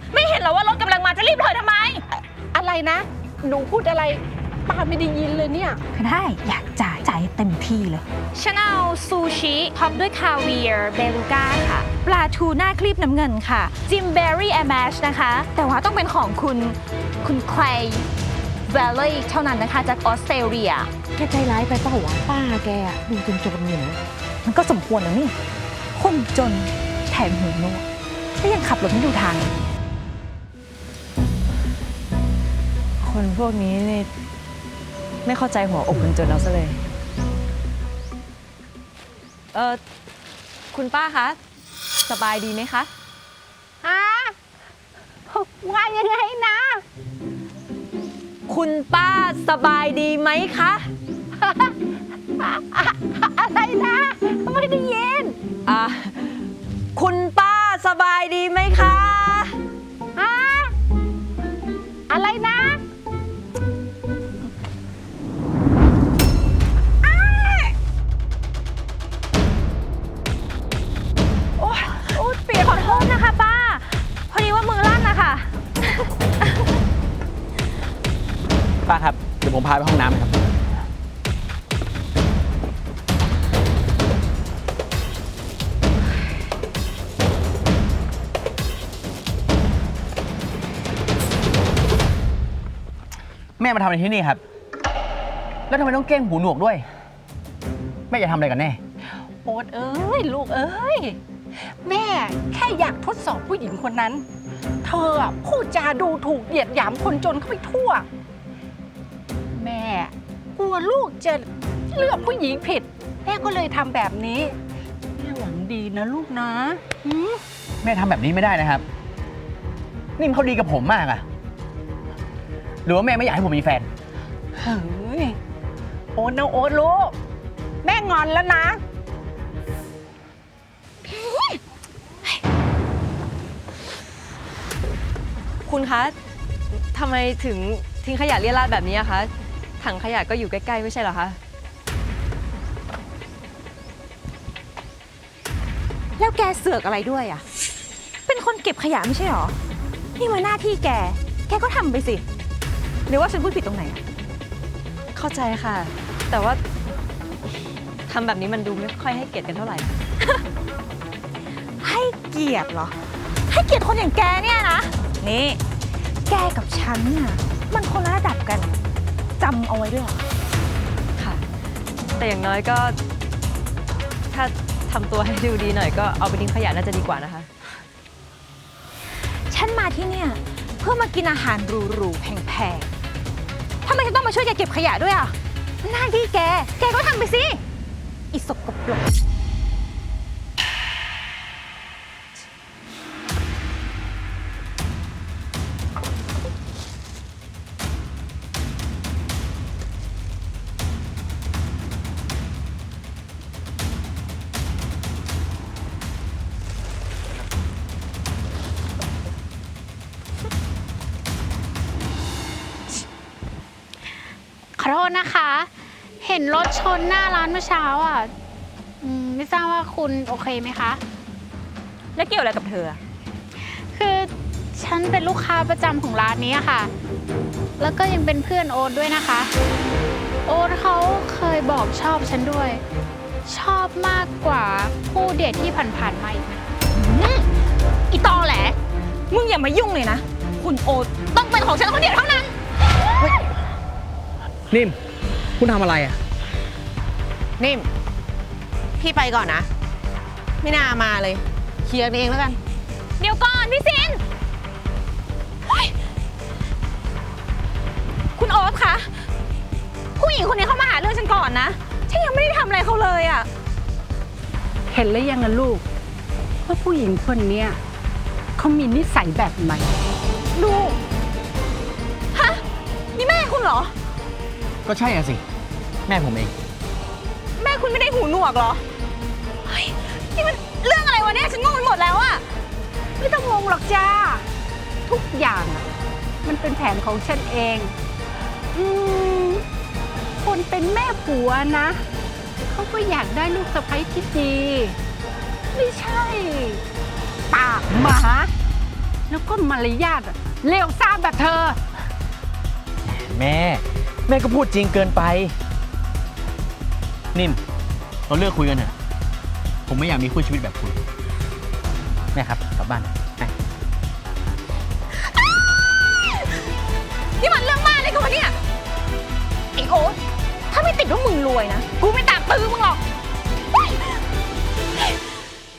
เนี่ย ไม่เห็นเหรอว่ารถกำลังมาจะรีบถอยทำไม อะไรนะ หนูพูดอะไรป้าไม่ได้ยินเลยเนี่ยได้อยากจ่ายจ่ายเต็มที่เลย ฉันเอาซูชิท็อปด้วยคาเวียร์เบลูก้าค่ะ ปลาทูน่าคลีบน้ำเงินค่ะ จิมเบอรี่แอม s ชนะคะ แต่ว่าต้องเป็นของคุณ คุณใครเวลลี่เท่านั้นนะคะ จากออสเตรเลีย แกใจร้ายไปเปล่าวะป้าแกอะดูจนจนๆอยู่นะมันก็สมควรแล้วนี่คนจนแถมหูหนวกแล้วยังขับรถไม่ดูทาง คนพวกนี้นี่ไม่เข้าใจหัวอกคนจนเราซะเลย เออคุณป้าคะ สบายดีไหมคะฮะว่ายังไงนะ คุณป้าสบายดีไหมคะ อะไรนะ ไม่ได้ยิน อะคุณป้าสบายดีไหมคะ ป้าครับ เดี๋ยวผมพาไปห้องน้ำครับ แม่มาทำอะไรที่นี่ครับ แล้วทำไมต้องเก้งหูหนวกด้วย แม่จะทำอะไรกันแน่ โอ๊ตเอ้ย ลูกเอ้ย แม่แค่อยากทดสอบผู้หญิงคนนั้น เธออะพูดจาดูถูกเหยียดหยามคนจนเข้าไปทั่ว กลัวลูกจะเลือกผู้หญิงผิด แม่ก็เลยทำแบบนี้ แม่หวังดีนะลูกนะหืมแม่ทำแบบนี้ไม่ได้นะครับ นิ่มเขาดีกับผมมากอะหรือว่าแม่ไม่อยากให้ผมมีแฟน เฮ้ยโอ๊ตนะโอ๊ตลูก แม่งอนแล้วนะ คุณคะทำไมถึงทิ้งขยะเรี่ยราดแบบนี้อะคะ ถังขยะก็อยู่ใกล้ๆ ไม่ใช่เหรอคะ แล้วแกเสือกอะไรด้วยอะ เป็นคนเก็บขยะไม่ใช่หรอ นี่มันหน้าที่แก แกก็ทำไปสิ หรือว่าฉันพูดผิดตรงไหนอะเข้าใจค่ะ แต่ว่าทำแบบนี้มันดูไม่ค่อยให้เกียรติกันเท่าไหร่ ให้เกียรติเหรอ ให้เกียรติคนอย่างแกเนี่ยนะ นี่ แกกับฉันน่ะ มันคนละระดับกัน จำเอาไว้ด้วยเหรอค่ะ แต่อย่างน้อยก็ ถ้าทำตัวให้ดูดีหน่อยก็เอาไปทิ้งขยะน่าจะดีกว่านะคะ ฉันมาที่เนี่ย เพื่อมากินอาหารหรูๆแพงๆทำไมฉันต้องมาช่วยแกเก็บขยะด้วยอะหน้าที่แก แกก็ทำไปสิอีสกปรก อโทษนะคะ เห็นรถชนหน้าร้านเมื่อเช้าอะอืมไม่ทราบว่าคุณโอเคไหมคะ แล้วเกี่ยวอะไรกับเธออะคือฉันเป็นลูกค้าประจำของร้านนี้อะค่ะ แล้วก็ยังเป็นเพื่อนโอ๊ตด้วยนะคะ โอ๊ตเขาเคยบอกชอบฉันด้วย ชอบมากกว่าผู้เดทที่ผ่านๆมาอีกนะอีตอแหล มึงอย่ามายุ่งเลยนะ คุณโอตต้องเป็นของฉันคนเดียวเท่านั้น นิ่ม คุณทำอะไรอะนิ่ม พี่ไปก่อนนะ ไม่น่ามาเลย เคลียร์กันเองแล้วกัน เดี๋ยวก่อนพี่ซินเฮ้ยคุณโอ๊ตคะ ผู้หญิงคนนี้เขามาหาเรื่องฉันก่อนนะ ฉันยังไม่ได้ทำอะไรเขาเลยอะเห็นแล้วยังนะลูกว่าผู้หญิงคนเนี้ยเขามีนิสัยแบบไหนลูกฮะ นี่แม่คุณเหรอ ก็ใช่อะสิ แม่ผมเอง แม่คุณไม่ได้หูหนวกเหรอเฮ้ยนี่มันเรื่องอะไรวะเนี่ยฉันงงไปหมดแล้วอะไม่ต้องงงหรอกจ้า ทุกอย่างอะมันเป็นแผนของฉันเอง อืม คนเป็นแม่ผัวนะ เขาก็อยากได้ลูกสะใภ้ที่ดี ไม่ใช่ ปากหมา แล้วก็มารยาทอะเลวทรามแบบเธอ แม่ แม่ก็พูดจริงเกินไป นิ่ม เราเลิกคุยกันเถอะ ผมไม่อยากมีคู่ชีวิตแบบคุณ แม่ครับ กลับบ้านไปนี่มันเรื่องมากเลยกูวะเนี่ยไอโอ๊ตถ้าไม่ติดว่ามึงรวยนะ กูไม่ตามตื้อมึงหรอก